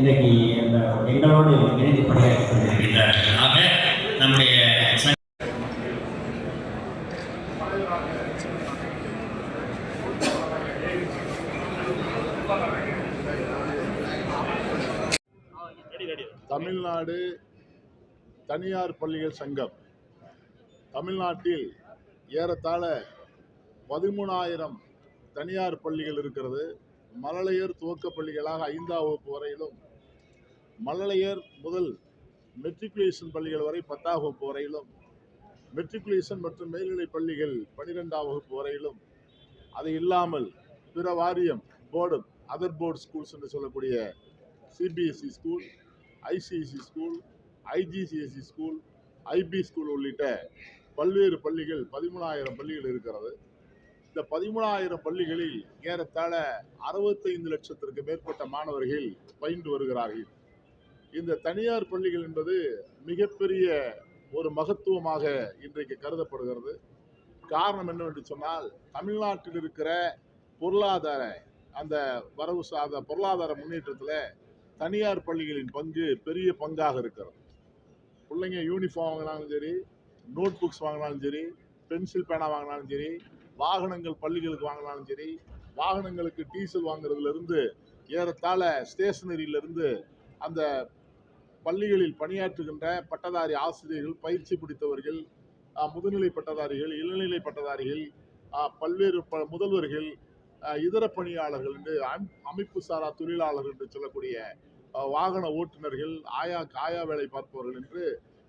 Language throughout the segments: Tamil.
இன்றைக்கு அந்த எங்களோடு இணைந்து பணியாற்றி கொண்டிருக்கின்றார்கள் ஆக நம்முடைய தமிழ்நாடு தனியார் பள்ளிகள் சங்கம். தமிழ்நாட்டில் ஏறத்தாழ பதிமூணாயிரம் தனியார் பள்ளிகள் இருக்கிறது. மழலையர் துவக்கப் பள்ளிகளாக ஐந்தாம் வகுப்பு வரையிலும் மழலையர் முதல் மெட்ரிகுலேஷன் பள்ளிகள் வரை பத்தாம் வகுப்பு வரையிலும் மெட்ரிகுலேஷன் மற்றும் மேல்நிலைப் பள்ளிகள் பனிரெண்டாம் வகுப்பு வரையிலும் அது இல்லாமல் பிற வாரியம் போர்டு அதர் போர்டு ஸ்கூல்ஸ் என்று சொல்லக்கூடிய CBSE school ICSE school IGCSE school IB school உள்ளிட்ட பல்வேறு பள்ளிகள் பதிமூணாயிரம் பள்ளிகள் இருக்கிறது. இந்த பதிமூணாயிரம் பள்ளிகளில் ஏறத்தாழ அறுபத்தைந்து லட்சத்திற்கு மேற்பட்ட மாணவர்கள் பயின்று வருகிறார்கள். இந்த தனியார் பள்ளிகள் என்பது மிகப்பெரிய ஒரு மகத்துவமாக இன்றைக்கு கருதப்படுகிறது. காரணம் என்னவென்று சொன்னால் தமிழ்நாட்டில் இருக்கிற பொருளாதார அந்த வரவு சார்ந்த பொருளாதார முன்னேற்றத்தில் தனியார் பள்ளிகளின் பங்கு பெரிய பங்காக இருக்கிறது. பிள்ளைங்க யூனிஃபார்ம் வாங்கினாலும் சரி நோட் புக்ஸ் வாங்கினாலும் சரி பென்சில் பேனா வாங்கினாலும் சரி வாகனங்கள் பள்ளிகளுக்கு வாங்கினாலும் சரி வாகனங்களுக்கு டீசல் வாங்குறதுலேருந்து ஏறத்தாழ ஸ்டேஷனரியிலிருந்து அந்த பள்ளிகளில் பணியாற்றுகின்ற பட்டதாரி ஆசிரியர்கள் பயிற்சி பிடித்தவர்கள் முதுநிலை பட்டதாரிகள் இளநிலை பட்டதாரிகள் பல்வேறு ப முதல்வர்கள் இதர பணியாளர்கள் என்று அமைப்பு சாரா தொழிலாளர்கள் என்று சொல்லக்கூடிய வாகன ஓட்டுநர்கள் ஆயா ஆயா வேலை பார்ப்பவர்கள் என்று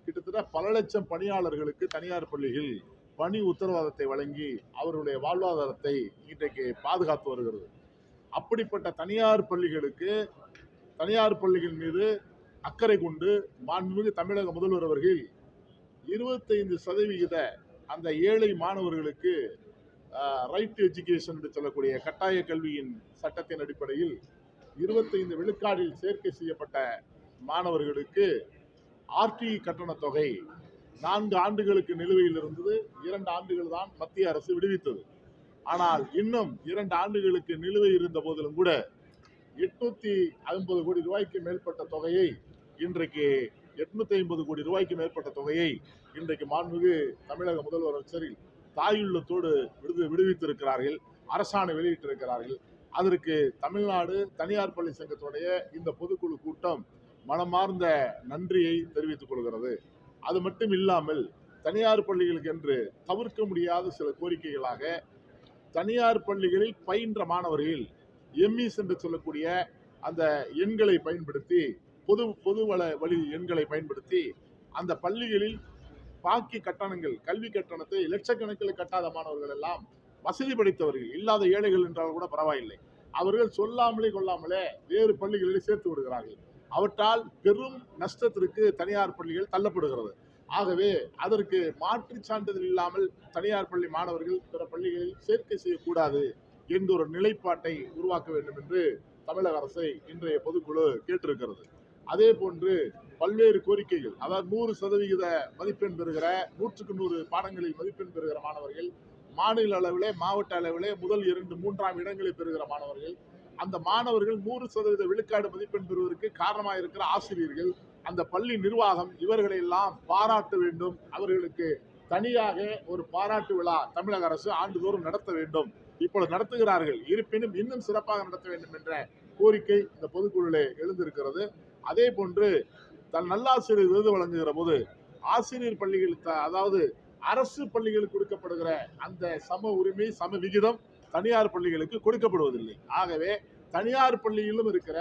கிட்டத்தட்ட பல லட்சம் பணியாளர்களுக்கு தனியார் பள்ளிகள் பணி உத்தரவாதத்தை வழங்கி அவருடைய வாழ்வாதாரத்தை இன்றைக்கு பாதுகாத்து வருகிறது. அப்படிப்பட்ட தனியார் பள்ளிகளுக்கு தனியார் பள்ளிகள் மீது அக்கறை கொண்டு மாண்புமிகு தமிழக முதல்வர் அவர்கள் இருபத்தைந்து சதவிகித அந்த ஏழை மாணவர்களுக்கு ரைட் எஜுகேஷன் என்று சொல்லக்கூடிய கட்டாய கல்வியின் சட்டத்தின் அடிப்படையில் இருபத்தைந்து விழுக்காடில் சேர்க்கை செய்யப்பட்ட மாணவர்களுக்கு ஆர்டி கட்டணத் தொகை நான்கு ஆண்டுகளுக்கு நிலுவையில் இருந்தது. இரண்டு ஆண்டுகள் தான் மத்திய அரசு விடுவித்தது. ஆனால் இன்னும் இரண்டு ஆண்டுகளுக்கு நிலுவை இருந்த போதிலும் கூட எட்நூத்தி ஐம்பது கோடி ரூபாய்க்கு மேற்பட்ட தொகையை இன்றைக்கு எட்நூத்தி ஐம்பது கோடி ரூபாய்க்கு மேற்பட்ட தொகையை இன்றைக்கு மாண்புமிகு தமிழக முதல்வர் அமைச்சரில் தாயுள்ளத்தோடு விடுது விடுவித்திருக்கிறார்கள். அரசாணை வெளியிட்டிருக்கிறார்கள். அதற்கு தமிழ்நாடு தனியார் பள்ளி சங்கத்துடைய இந்த பொதுக்குழு கூட்டம் மனமார்ந்த நன்றியை தெரிவித்துக் கொள்கிறது. அது மட்டும் இல்லாமல் தனியார் பள்ளிகளுக்கு என்று தவிர்க்க முடியாத சில கோரிக்கைகளாக தனியார் பள்ளிகளில் பயின்ற மாணவர்கள் எம்இஸ் என்று சொல்லக்கூடிய அந்த எண்களை பயன்படுத்தி பொது பொது வள வழி எண்களை பயன்படுத்தி அந்த பள்ளிகளில் பாக்கி கட்டணங்கள் கல்வி கட்டணத்தை லட்சக்கணக்கில் கட்டாத மாணவர்கள் எல்லாம் வசதி படைத்தவர்கள் இல்லாத ஏழைகள் என்றால் கூட பரவாயில்லை. அவர்கள் சொல்லாமலே கொள்ளாமலே வேறு பள்ளிகளில் சேர்த்து விடுகிறார்கள். அவற்றால் பெரும் நஷ்டத்திற்கு தனியார் பள்ளிகள் தள்ளப்படுகிறது. ஆகவே அதற்கு மாற்று சான்றிதழ் இல்லாமல் தனியார் பள்ளி மாணவர்கள் பிற பள்ளிகளில் சேர்க்கை செய்யக்கூடாது என்ற ஒரு நிலைப்பாட்டை உருவாக்க வேண்டும் என்று தமிழக அரசை இன்றைய பொதுக்குழு கேட்டிருக்கிறது. அதே போன்று பல்வேறு கோரிக்கைகள் அதாவது நூறு சதவிகித மதிப்பெண் பெறுகிற நூற்றுக்கு நூறு பாடங்களில் மதிப்பெண் பெறுகிற மாணவர்கள் மாநில அளவிலே மாவட்ட அளவிலே முதல் இரண்டு மூன்றாம் இடங்களை பெறுகிற மாணவர்கள் அந்த மாணவர்கள் நூறு சதவீத விழுக்காடு மதிப்பெண் பெறுவதற்கு காரணமாக இருக்கிற ஆசிரியர்கள் அந்த பள்ளி நிர்வாகம் இவர்களை எல்லாம் பாராட்ட வேண்டும். அவர்களுக்கு தனியாக ஒரு பாராட்டு விழா தமிழக அரசு ஆண்டுதோறும் நடத்த வேண்டும். இப்பொழுது நடத்துகிறார்கள். இருப்பினும் இன்னும் சிறப்பாக நடத்த வேண்டும் என்ற கோரிக்கை இந்த பொதுக்குழுவிலே எழுந்திருக்கிறது. அதே போன்று தன் நல்லாசிரியர் விருது வழங்குகிற போது ஆசிரியர் பள்ளிகள் அதாவது அரசு பள்ளிகளுக்கு கொடுக்கப்படுகிற அந்த சம உரிமை சம விகிதம் தனியார் பள்ளிகளுக்கு கொடுக்கப்படுவதில்லை. ஆகவே தனியார் பள்ளியிலும் இருக்கிற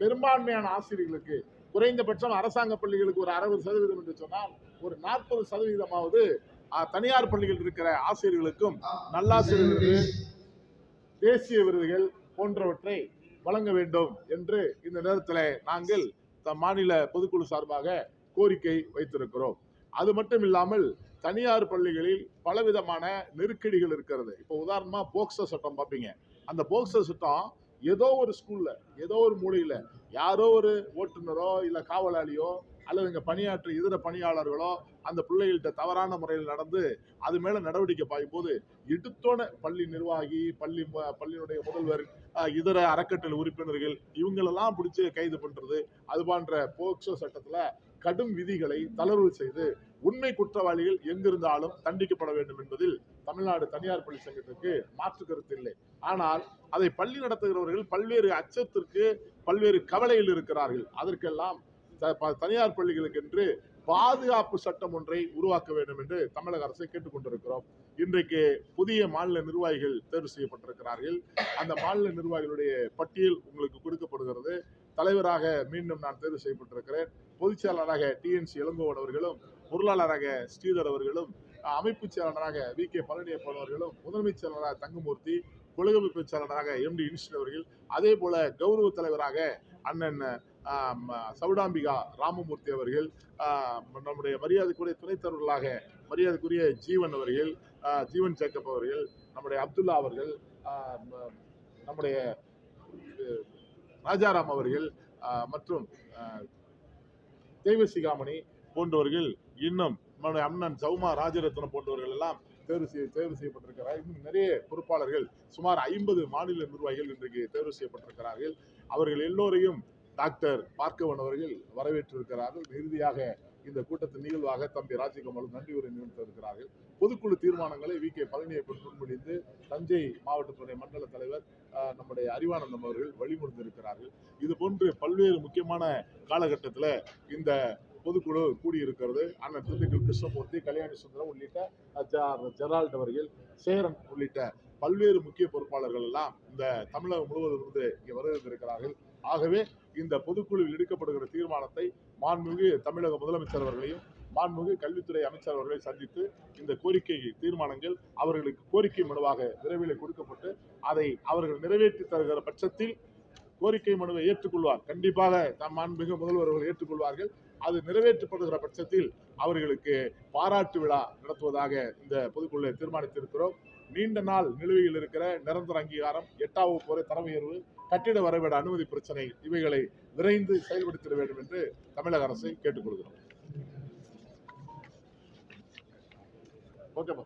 பெரும்பான்மையான ஆசிரியர்களுக்கு குறைந்தபட்சம் அரசாங்க பள்ளிகளுக்கு ஒரு அறுபது சதவீதம் என்று சொன்னால் ஒரு நாற்பது சதவீதமாவது தனியார் பள்ளிகள் இருக்கிற ஆசிரியர்களுக்கும் நல்லாசிரியர் விருது தேசிய விருதுகள் போன்றவற்றை வழங்க வேண்டும் என்று இந்த நேரத்தில் நாங்கள் மாநில பொதுக்குழு சார்பாக கோரிக்கை வைத்திருக்கிறோம். அது மட்டும் இல்லாமல் தனியார் பள்ளிகளில் பலவிதமான நெருக்கடிகள் இருக்கிறது. இப்போ உதாரணமாக போக்சோ சட்டம் பார்ப்பீங்க அந்த போக்சோ சட்டம் ஏதோ ஒரு ஸ்கூலில் ஏதோ ஒரு மூலையில் யாரோ ஒரு ஓட்டுநரோ இல்லை காவலாளியோ அல்லது இங்கே பணியாற்ற இதர பணியாளர்களோ அந்த பிள்ளைகள்கிட்ட தவறான முறையில் நடந்து அது மேலே நடவடிக்கை பாயும் போது எடுத்தோன பள்ளி நிர்வாகி பள்ளி பள்ளியினுடைய முதல்வர் இதர அறக்கட்டளை உறுப்பினர்கள் இவங்களெல்லாம் பிடிச்சி கைது பண்ணுறது அது போன்ற போக்சோ சட்டத்தில் கடும் விதிகளை தளர்வு செய்து உண்மை குற்றவாளிகள் எங்கிருந்தாலும் தண்டிக்கப்பட வேண்டும் என்பதில் தமிழ்நாடு தனியார் பள்ளி சங்கத்திற்கு மாற்று கருத்து இல்லை. ஆனால் அதை பள்ளி நடத்துகிறவர்கள் பல்வேறு அச்சத்திற்கு பல்வேறு கவலையில் இருக்கிறார்கள். அதற்கெல்லாம் த- தனியார் பள்ளிகளுக்கு என்று பாதுகாப்பு சட்டம் ஒன்றை உருவாக்க வேண்டும் என்று தமிழக அரசை கேட்டுக்கொண்டிருக்கிறோம். இன்றைக்கு புதிய மாநில நிர்வாகிகள் தேர்வு செய்யப்பட்டிருக்கிறார்கள். அந்த மாநில நிர்வாகிகளுடைய பட்டியல் உங்களுக்கு கொடுக்கப்படுகிறது. தலைவராக மீண்டும் நான் தேர்வு செய்யப்பட்டிருக்கிறேன். பொதுச் செயலாளராக டிஎன்சி இளங்கோவன் அவர்களும் பொருளாளராக ஸ்ரீதர் அவர்களும் அமைப்புச் செயலாளராக வி கே பழனியப்பன் அவர்களும் முதன்மைச் செயலாளராக தங்கமூர்த்தி கொள்கமைப்பு செயலாளராக எம் டி இன்ஸ்டின் அவர்கள் அதே போல கௌரவ தலைவராக அண்ணன் சவுடாம்பிகா ராமமூர்த்தி அவர்கள் நம்முடைய மரியாதைக்குரிய துணைத் தலைவர்களாக மரியாதைக்குரிய ஜீவன் அவர்கள் ஜீவன் ஜேக்கப் அவர்கள் நம்முடைய அப்துல்லா அவர்கள் நம்முடைய ராஜாராம் அவர்கள் மற்றும் ஆ, தெய்வசிகாமணி போன்றவர்கள் இன்னும் நம்முடைய அண்ணன் சௌமா ராஜரத்னம் போன்றவர்கள் எல்லாம் தேர்வு செய்ய தேர்வு செய்யப்பட்டிருக்கிறார் இன்னும் நிறைய பொறுப்பாளர்கள் சுமார் ஐம்பது மாநில நிர்வாகிகள் இன்றைக்கு தேர்வு செய்யப்பட்டிருக்கிறார்கள். அவர்கள் எல்லோரையும் டாக்டர் பார்க்கவன் அவர்கள் வரவேற்றிருக்கிறார்கள். இறுதியாக இந்த கூட்டத்தின் நிகழ்வாக தம்பி ராஜகமலும் நன்றி உரை நிறுத்திருக்கிறார்கள் பொதுக்குழு தீர்மானங்களை வி. கே. பழனியப்பன் முன்மொழிந்து தஞ்சை மாவட்டத்துடைய மண்டல தலைவர் நம்முடைய அறிவானந்தம் அவர்கள் வழிமொழிந்திருக்கிறார்கள் இது போன்று பல்வேறு முக்கியமான காலகட்டத்தில் இந்த பொதுக்குழு கூடியிருக்கிறது. அண்ணன் திண்டுக்கல் கிருஷ்ணமூர்த்தி கல்யாணி சுந்தரம் உள்ளிட்ட ஜெரால்ட் அவர்கள் சேரன் உள்ளிட்ட பல்வேறு முக்கிய பொறுப்பாளர்கள் எல்லாம் இந்த தமிழகம் முழுவதும் இருந்து இங்கே வருகின்றிருக்கிறார்கள் ஆகவே இந்த பொதுக்குழுவில் எடுக்கப்படுகிற தீர்மானத்தை மாண்புமிகு தமிழக முதலமைச்சர் அவர்களையும் மாண்புமிகு கல்வித்துறை அமைச்சர் அவர்களை சந்தித்து இந்த கோரிக்கை தீர்மானங்கள் அவர்களுக்கு கோரிக்கை மனுவாக விரைவில் கொடுக்கப்பட்டு அதை அவர்கள் நிறைவேற்றி தருகிற பட்சத்தில் கோரிக்கை மனுவை ஏற்றுக்கொள்வார். கண்டிப்பாக தம் மாண்புமிகு முதல்வர் அவர்கள் ஏற்றுக்கொள்வார்கள். அது நிறைவேற்றப்படுகிற பட்சத்தில் அவர்களுக்கு பாராட்டு விழா நடத்துவதாக இந்த பொதுக்குழுவை தீர்மானித்திருக்கிறோம். நீண்ட நாள் நிலுவையில் இருக்கிற நிரந்தர அங்கீகாரம் எட்டாவது போரை தர உயர்வு கட்டிட வரைபட அனுமதி பிரச்சனை இவைகளை விரைந்து செயல்படுத்திட வேண்டும் என்று தமிழக அரசை கேட்டுக்கொள்கிறோம். ஓகேப்பா